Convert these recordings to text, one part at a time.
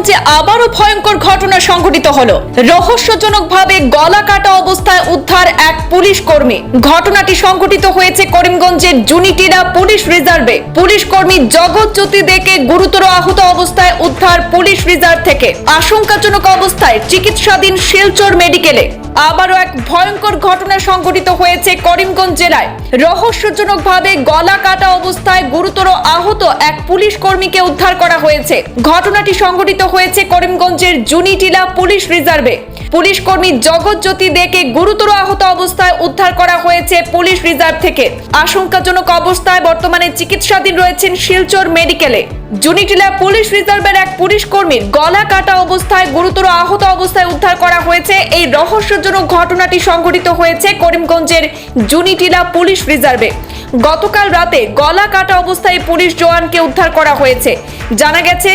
করিমগঞ্জে আবারও ভয়ঙ্কর ঘটনা সংঘটিত হলো। রহস্যজনকভাবে গলা কাটা অবস্থায় উদ্ধার এক পুলিশ কর্মী। ঘটনাটি সংঘটিত হয়েছে করিমগঞ্জের জুনিটিরা পুলিশ রিজার্ভে। পুলিশ কর্মী জগৎ জ্যোতি দেকে গুরুতর আহত অবস্থায় উদ্ধার পুলিশ রিজার্ভ থেকে। আশঙ্কাজনক অবস্থায় চিকিৎসাধীন শিলচর মেডিকেলে। আবারও এক ভয়ঙ্কর ঘটনা সংঘটিত হয়েছে করিমগঞ্জ জেলায়। রহস্যজনকভাবে গলা কাটা অবস্থায় গুরুতর আহত এক পুলিশ কর্মীকে উদ্ধার করা হয়েছে। ঘটনাটি সংঘটিত হয়েছে করিমগঞ্জের জুনিটিলা পুলিশ রিজার্ভে। পুলিশ কর্মী জগৎ জ্যোতি দেকে গুরুতর আহত অবস্থায় উদ্ধার করা হয়েছে পুলিশ রিজার্ভ থেকে। আশঙ্কাজনক অবস্থায় বর্তমানে চিকিৎসাধীন রয়েছেন শিলচর মেডিকেলে। জুনিটিলা পুলিশ রিজার্ভের এক পুলিশ কর্মীর গলা কাটা অবস্থায় গুরুতর আহত অবস্থায় উদ্ধার করা হয়েছে। এই রহস্যজনক ঘটনাটি সংঘটিত হয়েছে করিমগঞ্জের জুনিটিলা পুলিশ রিজার্ভে। গতকাল রাতে গলা কাটা অবস্থায় পুলিশ জওয়ানকে উদ্ধার করা হয়েছে। জানা গেছে,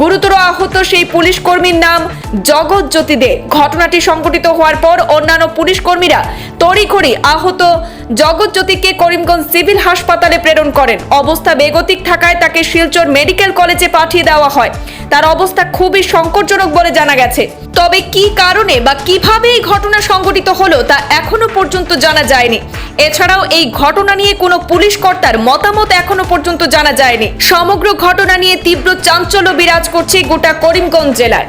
গুরুতর আহত সেই পুলিশ কর্মীর নাম জগৎ জ্যোতি দে। ঘটনাটি সংঘটিত হওয়ার পর অন্যান্য পুলিশ কর্মীরা তড়িঘড়ি আহত জগৎ জ্যোতিকে করিমগঞ্জ সিভিল হাসপাতালে প্রেরণ করেন। অবস্থা বেগতিক থাকায় তাকে শিলচর মেডিকেল কলেজে পাঠিয়ে দেওয়া হয়। তার অবস্থা খুবই সংকটজনক বলে জানা গেছে। তবে কি কারণে বা কীভাবে এই ঘটনা সংঘটিত হলো তা এখনও পর্যন্ত জানা যায়নি। এছাড়াও এই ঘটনা নিয়ে কোনো পুলিশ কর্তার মতামত এখনও পর্যন্ত জানা যায়নি। সমগ্র ঘটনা নিয়ে তীব্র চাঞ্চল্য বিরাজ করছে গোটা করিমগঞ্জ জেলায়।